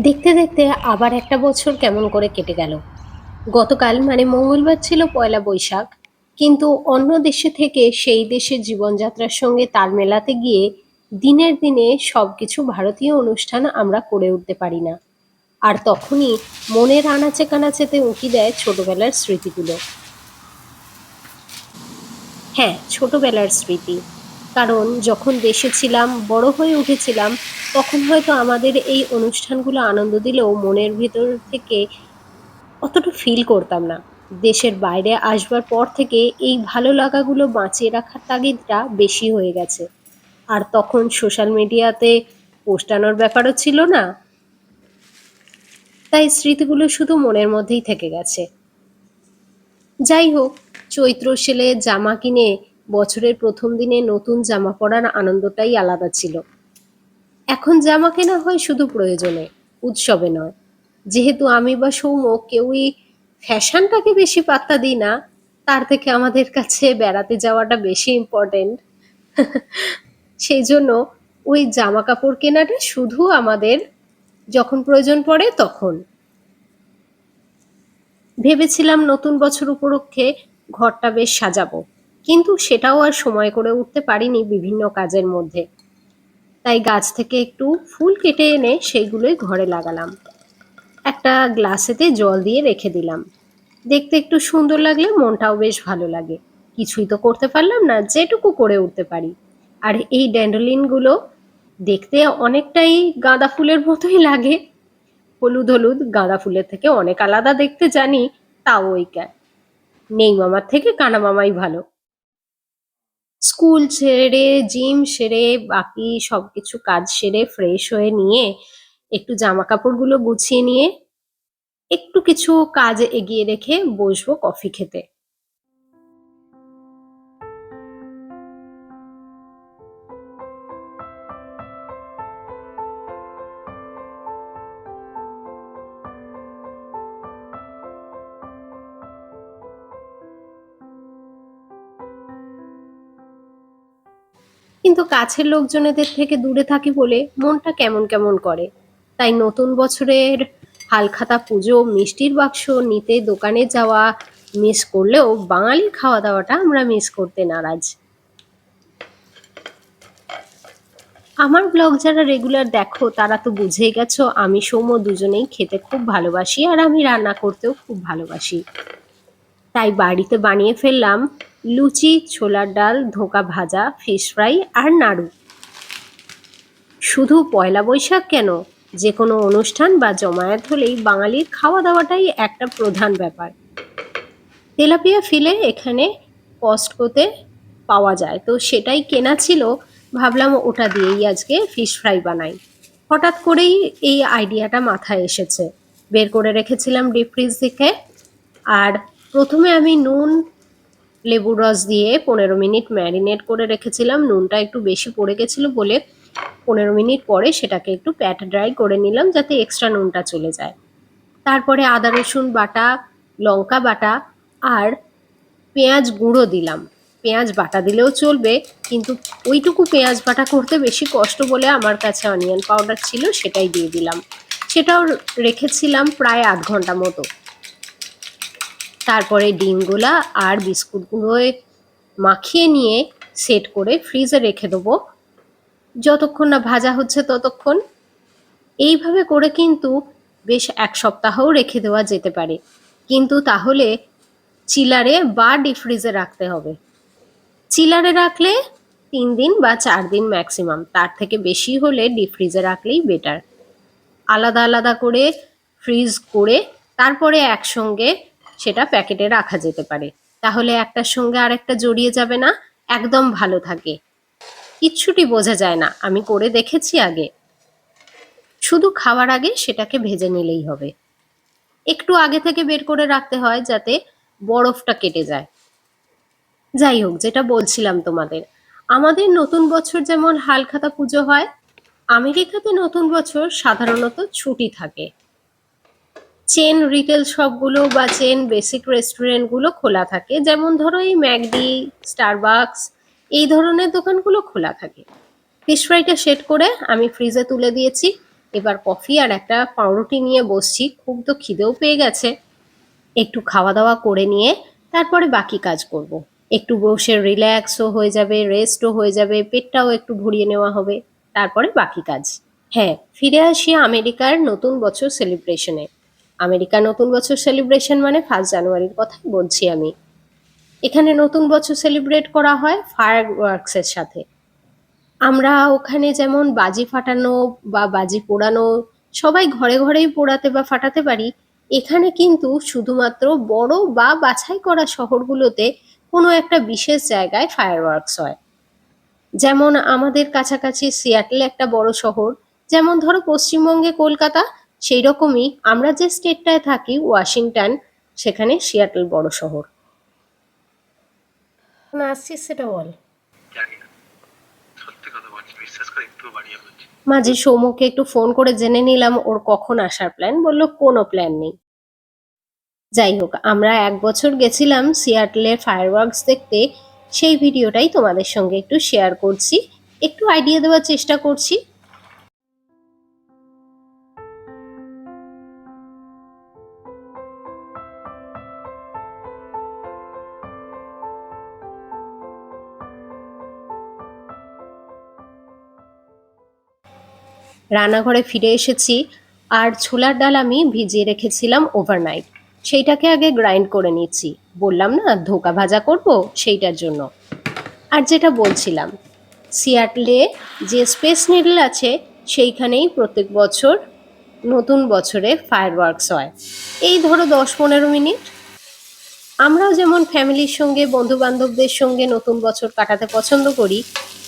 দেখতে দেখতে আবার একটা বছর কেমন করে কেটে গেল। গতকাল মানে মঙ্গলবার ছিল পয়লা বৈশাখ, কিন্তু অন্য দেশে থেকে সেই দেশের জীবনযাত্রার সঙ্গে তাল মেলাতে গিয়ে দিনের দিনে সব কিছু ভারতীয় অনুষ্ঠান আমরা করে উঠতে পারি না। আর তখনই মনের আনাচে কানাচেতে উঁকি দেয় ছোটবেলার স্মৃতিগুলো। হ্যাঁ ছোটবেলার স্মৃতি। কারণ যখন দেশে ছিলাম, বড় হয়ে উঠেছিলাম, তখন হয়তো আমাদের এই অনুষ্ঠানগুলো আনন্দ দিলেও মনের ভিতর থেকে অতটা ফিল করতাম না। দেশের বাইরে আসবার পর থেকে এই ভালো লাগাগুলো বাঁচিয়ে রাখার তাগিদটা বেশি হয়ে গেছে। আর তখন সোশ্যাল মিডিয়াতে পোস্টানোর ব্যাপারও ছিল না। তাই স্মৃতিগুলো শুধু মনের মধ্যেই থেকে গেছে। যাই হোক চৈত্র সেলে জামা কিনে বছরের প্রথম দিনে নতুন জামা পরার আনন্দটাই আলাদা ছিল। এখন জামা কেনা হয় শুধু প্রয়োজনে, উৎসবে নয়। যেহেতু আমি বা সৌম্য কেউই ফ্যাশনটাকে বেশি পাত্তা দিই না, তার থেকে আমাদের কাছে বেড়াতে যাওয়াটা বেশি ইম্পর্টেন্ট সেই জন্য ওই জামা কাপড় কেনাটা শুধু আমাদের যখন প্রয়োজন পড়ে তখন। ভেবেছিলাম নতুন বছর উপলক্ষে ঘরটা বেশ সাজাবো। কিন্তু সেটাও আর সময় করে উঠতে পারিনি বিভিন্ন কাজের মধ্যে। তাই গাছ থেকে একটু ফুল কেটে এনে সেইগুলোই ঘরে লাগালাম। একটা গ্লাসেতে জল দিয়ে রেখে দিলাম। দেখতে একটু সুন্দর লাগলে মনটাও বেশ ভালো লাগে। কিছুই তো করতে পারলাম না, যেটুকু করে উঠতে পারি। আর এই ড্যান্ডোলিনগুলো দেখতে অনেকটাই গাঁদা ফুলের মতোই লাগে। হলুদ হলুদ গাঁদা ফুলের থেকে অনেক আলাদা দেখতে জানি, তাও ওই ক্যান নেই মামার থেকে, কানা মামাই ভালো। স্কুল ছেড়ে, জিম সেরে, বাকি সবকিছু কাজ সেরে, ফ্রেশ হয়ে নিয়ে একটু জামা কাপড়গুলো গুছিয়ে নিয়ে একটু কিছু কাজ এগিয়ে রেখে বসবো কফি খেতে। কিন্তু কাছের লোকজনেদের থেকে দূরে থাকি বলে মনটা কেমন কেমন করে। তাই নতুন বছরের হালখাতা পুজো, মিষ্টির বাক্স, নিতে, দোকানে যাওয়া মিস করলেও বাঙালির খাওয়া দাওয়াটা আমরা মিস করতে নারাজ। আমার ব্লগ যারা রেগুলার দেখো, তারা তো বুঝেই গেছো, আমি সৌম্য দুজনেই খেতে খুব ভালোবাসি আর আমি রান্না করতেও খুব ভালোবাসি। তাই বাড়িতে বানিয়ে ফেললাম লুচি, ছোলার ডাল, ধোঁকা ভাজা ফিশ ফ্রাই আর নাড়ু। শুধু পয়লা বৈশাখ কেন? যে কোনো অনুষ্ঠান বা জমায়েত হলেই বাঙালির খাওয়া দাওয়াটাই একটা প্রধান ব্যাপার। তেলাপিয়া ফিলে এখানে কস্টকোতে পাওয়া যায়। তো সেটাই কেনা ছিল। ভাবলাম ওটা দিয়েই আজকে ফিশ ফ্রাই বানাই। হঠাৎ করেই এই আইডিয়াটা মাথায় এসেছে। বের করে রেখেছিলাম ডিপ ফ্রিজ থেকে। আর প্রথমে আমি নুন লেবুর রস দিয়ে পনেরো মিনিট ম্যারিনেট করে রেখেছিলাম। নুনটা একটু বেশি পড়ে গেছিল বলে পনেরো মিনিট পরে সেটাকে একটু প্যাট ড্রাই করে নিলাম যাতে এক্সট্রা নুনটা চলে যায়। তারপরে আদা, রসুন বাটা, লঙ্কা বাটা আর পেঁয়াজ গুঁড়ো দিলাম। পেঁয়াজ বাটা দিলেও চলবে, কিন্তু ওইটুকু পেঁয়াজ বাটা করতে বেশি কষ্ট বলে আমার কাছে অনিয়ন পাউডার ছিল সেটাই দিয়ে দিলাম। সেটাও রেখেছিলাম প্রায় আধ ঘণ্টা মতো। তারপরে ডিমগুলা আর বিস্কুটগুলোয় মাখিয়ে নিয়ে সেট করে ফ্রিজে রেখে দেবো। যতক্ষণ না ভাজা হচ্ছে ততক্ষণ। এইভাবে করে কিন্তু বেশ এক সপ্তাহও রেখে দেওয়া যেতে পারে। কিন্তু তাহলে চিলারে বা ডিপ ফ্রিজে রাখতে হবে। চিলারে রাখলে তিন দিন বা চার দিন ম্যাক্সিমাম, তার থেকে বেশি হলে ডিপ ফ্রিজে রাখলেই বেটার। আলাদা আলাদা করে ফ্রিজ করে তারপরে একসঙ্গে সেটা প্যাকেটে রাখা যেতে পারে। তাহলে একটার সঙ্গে আরেকটা জড়িয়ে যাবে না, একদম ভালো থাকে। কিচ্ছুটি বোঝা যায় না, আমি করে দেখেছি আগে। শুধু খাওয়ার আগে সেটাকে ভেজে নিলেই হবে। একটু আগে থেকে বের করে রাখতে হয় যাতে বরফটা কেটে যায়। যাই হোক, যেটা বলছিলাম তোমাদের, আমাদের নতুন বছর যেমন হালখাতা পুজো হয়, আমেরিকাতে নতুন বছর সাধারণত ছুটি থাকে। চেন রিটেল শপগুলো বা চেন বেসিক রেস্টুরেন্টগুলো খোলা থাকে। যেমন ধরো এই ম্যাকডি স্টারবাকস এই ধরনের দোকানগুলো খোলা থাকে। ফিশ ফ্রাইটা সেট করে আমি ফ্রিজে তুলে দিয়েছি। এবার কফি আর একটা পাউরুটি নিয়ে বসছি। খুব তো খিদেও পেয়ে গেছে। একটু খাওয়া দাওয়া করে নিয়ে তারপরে বাকি কাজ করব। একটু বসে রিল্যাক্সও হয়ে যাবে রেস্টও হয়ে যাবে, পেটটাও একটু ভরিয়ে নেওয়া হবে। তারপরে বাকি কাজ। হ্যাঁ ফিরে আসি আমেরিকার নতুন বছর সেলিব্রেশনে আমেরিকার নতুন বছর সেলিব্রেশন মানে ফার্স্ট জানুয়ারির কথাই বলছি আমি। এখানে নতুন বছর সেলিব্রেট করা হয় ফায়ার ওয়ার্কসের সাথে। আমরা ওখানে যেমন বাজি ফাটানো বা বাজি পোড়ানো সবাই ঘরে ঘরেই পোড়াতে বা ফাটাতে পারি, এখানে কিন্তু শুধুমাত্র বড় বা বাছাই করা শহরগুলোতে কোনো একটা বিশেষ জায়গায় ফায়ার ওয়ার্কস হয়। যেমন আমাদের কাছাকাছি সিয়াটল একটা বড় শহর, যেমন ধরো পশ্চিমবঙ্গে কলকাতা সেই রকমই আমরা যে স্টেটটায় থাকি ওয়াশিংটন সেখানে সিয়াটল বড় শহর। না আসছিস সেটা বল। জানি না। সত্যি কথা বলছি বিশ্বাস করে একটু বাড়িয়ে বলছি। মাঝে সৌমকে একটু ফোন করে জেনে নিলাম ওর কখন আসার প্ল্যান বলল কোনো প্ল্যান নেই। যাই হোক আমরা এক বছর গেছিলাম সিয়াটলের ফায়ারওয়ার্কস দেখতে। সেই ভিডিওটাই তোমাদের সঙ্গে একটু শেয়ার করছি। একটু আইডিয়া দেওয়ার চেষ্টা করছি। রান্নাঘরে ফিরে এসেছি আর ছোলার ডাল আমি ভিজিয়ে রেখেছিলাম ওভারনাইট সেইটাকে আগে গ্রাইন্ড করে নিচ্ছি। বললাম না, ধোকা ভাজা করব সেইটার জন্য। আর যেটা বলছিলাম, সিয়াটলে যে স্পেস নিডল আছে, সেইখানেই প্রত্যেক বছর নতুন বছরে ফায়ার ওয়ার্কস হয়। এই ধরো দশ পনেরো মিনিট। আমরাও যেমন ফ্যামিলির সঙ্গে বন্ধু বান্ধবদের সঙ্গে নতুন বছর কাটাতে পছন্দ করি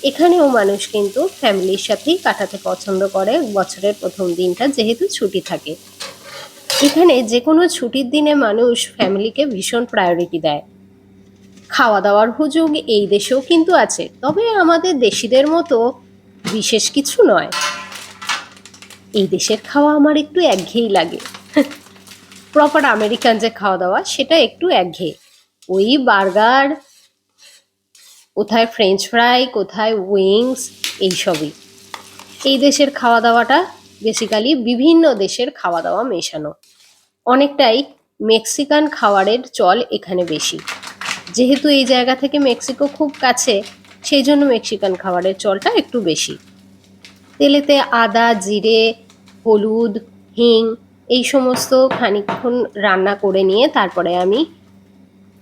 এখানেও মানুষ কিন্তু ফ্যামিলির সাথেই কাটাতে পছন্দ করে বছরের প্রথম দিনটা যেহেতু ছুটি থাকে। এখানে যে কোনো ছুটির দিনে মানুষ ফ্যামিলিকে ভীষণ প্রায়োরিটি দেয়। খাওয়া দাওয়ার হুজুগ এই দেশেও কিন্তু আছে, তবে আমাদের দেশিদের মতো বিশেষ কিছু নয়। এই দেশের খাওয়া আমার একটু একঘেয়েই লাগে। প্রপার আমেরিকান যে খাওয়া দাওয়া সেটা একটু একঘেয়ে। ওই বার্গার কোথায় ফ্রেঞ্চ ফ্রাই কোথায় উইংস এইসবই। এই দেশের খাওয়া দাওয়াটা বেসিক্যালি বিভিন্ন দেশের খাওয়া দাওয়া মেশানো। অনেকটাই মেক্সিকান খাবারের চল এখানে বেশি। যেহেতু এই জায়গা থেকে মেক্সিকো খুব কাছে, সেই জন্য মেক্সিকান খাবারের চলটা একটু বেশি। তেলেতে আদা, জিরে, হলুদ, হিং, এই সমস্ত খানিকক্ষণ রান্না করে নিয়ে তারপরে আমি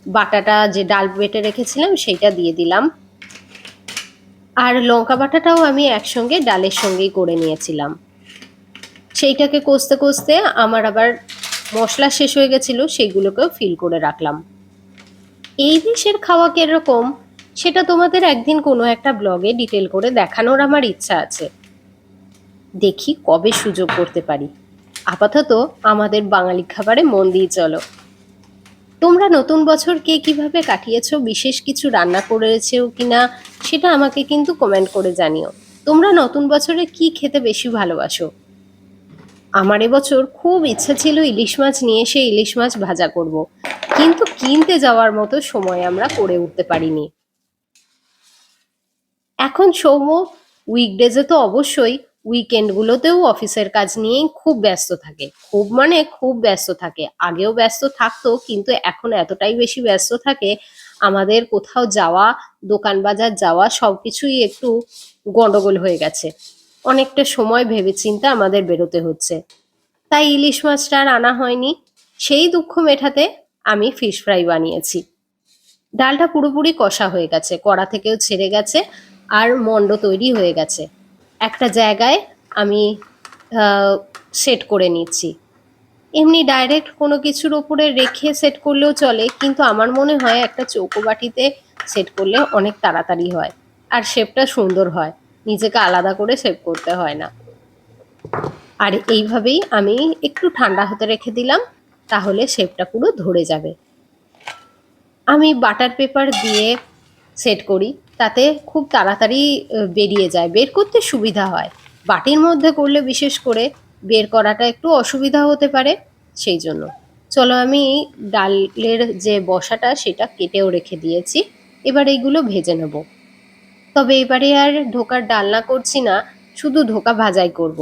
বাটাটা যে ডাল বেটে রেখেছিলাম, সেইটা দিয়ে দিলাম। আর লঙ্কা বাটাটাও আমি একসঙ্গে ডালের সঙ্গেই করে নিয়েছিলাম। সেইটাকে কষতে কষতে আমার আবার মশলা শেষ হয়ে গেছিল সেইগুলোকেও ফিল করে রাখলাম। এই দেশের খাওয়া কীরকম, সেটা তোমাদের একদিন কোনো একটা ব্লগে ডিটেল করে দেখানোর আমার ইচ্ছা আছে। দেখি কবে সুযোগ করতে পারি। আপাতত আমাদের বাঙালি খাবারে মন দিয়ে চলো। তোমরা নতুন বছর কে কীভাবে কাটিয়েছো? বিশেষ কিছু রান্না করেছ কিনা? সেটা আমাকে কিন্তু কমেন্ট করে জানিও। তোমরা নতুন বছরে কি খেতে বেশি ভালোবাসো? আমার এবছর খুব ইচ্ছা ছিল ইলিশ মাছ নিয়ে এসে ইলিশ মাছ ভাজা করব। কিন্তু কিনতে যাওয়ার মতো সময় আমরা করে উঠতে পারিনি। এখন সৌম্য উইকডেজে তো অবশ্যই উইকেন্ডগুলোতেও অফিসের কাজ নিয়েই খুব ব্যস্ত থাকে। খুব মানে খুব ব্যস্ত থাকে। আগেও ব্যস্ত থাকতো, কিন্তু এখন এতটাই বেশি ব্যস্ত থাকে, আমাদের কোথাও যাওয়া, দোকান বাজার যাওয়া, সবকিছুই একটু গন্ডগোল হয়ে গেছে। অনেকটা সময় ভেবে ভেবেচিন্তে আমাদের বেরোতে হচ্ছে। তাই ইলিশ মাছটা আর আনা হয়নি। সেই দুঃখ মেটাতে আমি ফিশ ফ্রাই বানিয়েছি। ডালটা পুরোপুরি কষা হয়ে গেছে, কড়া থেকেও ছেড়ে গেছে, আর মন্ড তৈরি হয়ে গেছে। একটা জায়গায় আমি সেট করে নিচ্ছি। এমনি ডাইরেক্ট কোনো কিছুর ওপরে রেখে সেট করলেও চলে, কিন্তু আমার মনে হয় একটা চৌকো বাটিতে সেট করলে অনেক তাড়াতাড়ি হয়, আর শেপটা সুন্দর হয়। নিজেকে আলাদা করে সেভ করতে হয় না। আর এইভাবেই আমি একটু ঠান্ডা হতে রেখে দিলাম, তাহলে শেপটা পুরো ধরে যাবে। আমি বাটার পেপার দিয়ে সেট করি। তাতে খুব তাড়াতাড়ি বেরিয়ে যায়। বের করতে সুবিধা হয়। বাটির মধ্যে করলে বিশেষ করে বের করাটা একটু অসুবিধা হতে পারে, সেই জন্য। চলো আমি ডালের যে বসাটা, সেটা কেটেও রেখে দিয়েছি। এবার এইগুলো ভেজে নেব। তবে এবারে আর ধোকার ডালনা করছি না, শুধু ধোকা ভাজাই করব।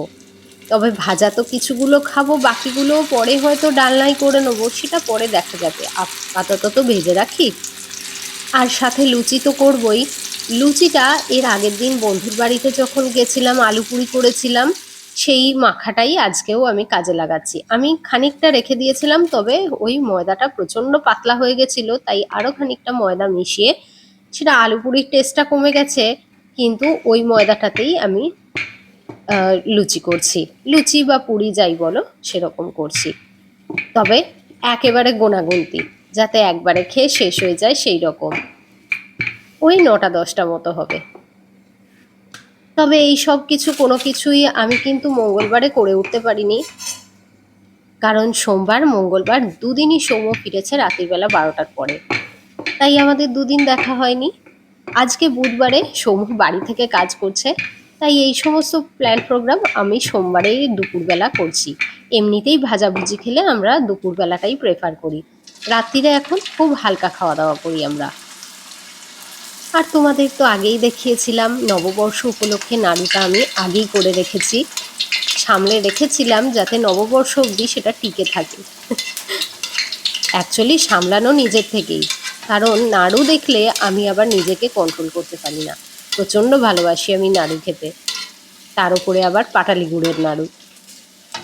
তবে ভাজা তো কিছুগুলো খাব, বাকিগুলো পরে হয়তো ডালনাই করে নেব, সেটা পরে দেখা যাবে। আপাতত তো ভেজে রাখি। আর সাথে লুচি তো করবই। লুচিটা এর আগের দিন বন্ধুর বাড়িতে যখন গেছিলাম, আলু পুরি করেছিলাম, সেই মাখাটাই আজকেও আমি কাজে লাগাচ্ছি। আমি খানিকটা রেখে দিয়েছিলাম, তবে ওই ময়দাটা প্রচণ্ড পাতলা হয়ে গেছিল, তাই আরও খানিকটা ময়দা মিশিয়ে সেটা আলু পুরির টেস্টটা কমে গেছে, কিন্তু ওই ময়দাটাতেই আমি লুচি করছি। লুচি বা পুরি যাই বলো, সেরকম করছি। তবে একেবারে গোনাগুনতি, যাতে একবারে খেয়ে শেষ হয়ে যায় সেই রকম। ওই নটা দশটা মতো হবে। তবে এই সব কিছু কোনো কিছুই আমি কিন্তু মঙ্গলবারে করে উঠতে পারিনি। কারণ সোমবার, মঙ্গলবার দুদিনই সৌম্য ফিরেছে রাত্রিবেলা বারোটার পরে। তাই আমাদের দুদিন দেখা হয়নি। আজকে বুধবারে সৌম্য বাড়ি থেকে কাজ করছে। তাই এই সমস্ত প্ল্যান প্রোগ্রাম আমি সোমবারেই দুপুরবেলা করছি। এমনিতেই ভাজাভুজি খেলে আমরা দুপুরবেলাটাই প্রেফার করি। রাত্রিরে এখন খুব হালকা খাওয়া দাওয়া করি আমরা। আর তোমাদের তো আগেই দেখিয়েছিলাম, নববর্ষ উপলক্ষে নাড়ুটা আমি আগেই করে রেখেছি। সামলে রেখেছিলাম যাতে নববর্ষ অবধি সেটা টিকে থাকে। অ্যাকচুয়ালি সামলানো নিজের থেকেই। কারণ নাড়ু দেখলে আমি আবার নিজেকে কন্ট্রোল করতে পারি না। প্রচণ্ড ভালোবাসি আমি নাড়ু খেতে। তার উপরে আবার পাটালি গুড়ের নাড়ু।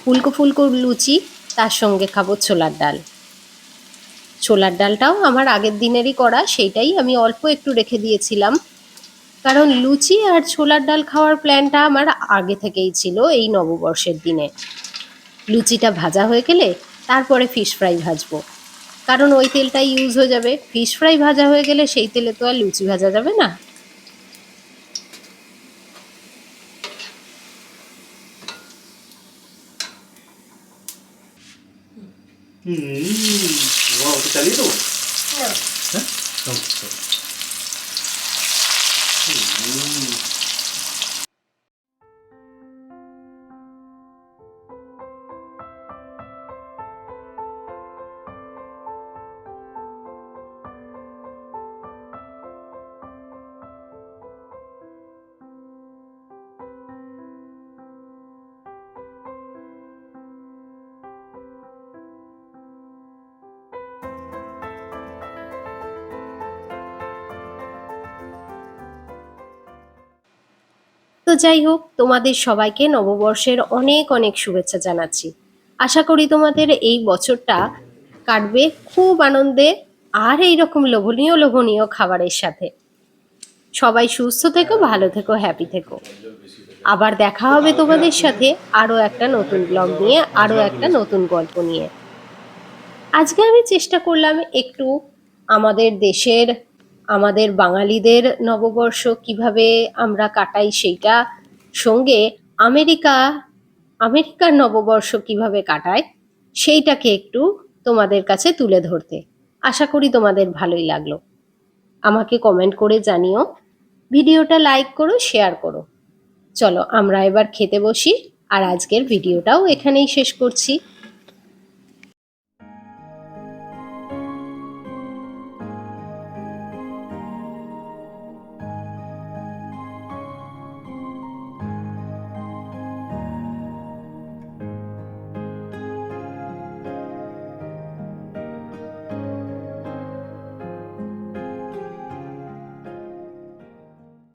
ফুলকো ফুলকো লুচি, তার সঙ্গে খাব ছোলার ডাল। ছোলার ডালটাও আমার আগের দিনেরই করা, সেইটাই আমি অল্প একটু রেখে দিয়েছিলাম। কারণ লুচি আর ছোলার ডাল খাওয়ার প্ল্যানটা আমার আগে থেকেই ছিল এই নববর্ষের দিনে। লুচিটা ভাজা হয়ে গেলে তারপরে ফিশ ফ্রাই ভাজবো। কারণ ওই তেলটাই ইউজ হয়ে যাবে। ফিশ ফ্রাই ভাজা হয়ে গেলে সেই তেলে তো আর লুচি ভাজা যাবে না। হুম বাবা ওটা চালিয়ে দেবো হ্যাঁ আচ্ছা। হুম। যাই হোক, তোমাদের সবাইকে নববর্ষের অনেক অনেক শুভেচ্ছা জানাচ্ছি। আশা করি তোমাদের এই বছরটা কাটবে খুব আনন্দে আর এইরকম লোভনীয় লোভনীয় খাবারের সাথে। সবাই সুস্থ থেকো, ভালো থেকো হ্যাপি থেকো। আবার দেখা হবে তোমাদের সাথে আরও একটা নতুন ব্লগ নিয়ে, আরও একটা নতুন গল্প নিয়ে। আজকে আমি চেষ্টা করলাম একটু আমাদের দেশের আমাদের বাঙালিদের নববর্ষ কীভাবে আমরা কাটাই সেইটা সঙ্গে আমেরিকা, আমেরিকার নববর্ষ কীভাবে কাটায় সেইটাকে একটু তোমাদের কাছে তুলে ধরতে। আশা করি তোমাদের ভালোই লাগল। আমাকে কমেন্ট করে জানিও। ভিডিওটা লাইক করো শেয়ার করো। চলো আমরা এবার খেতে বসি। আর আজকের ভিডিওটাও এখানেই শেষ করছি।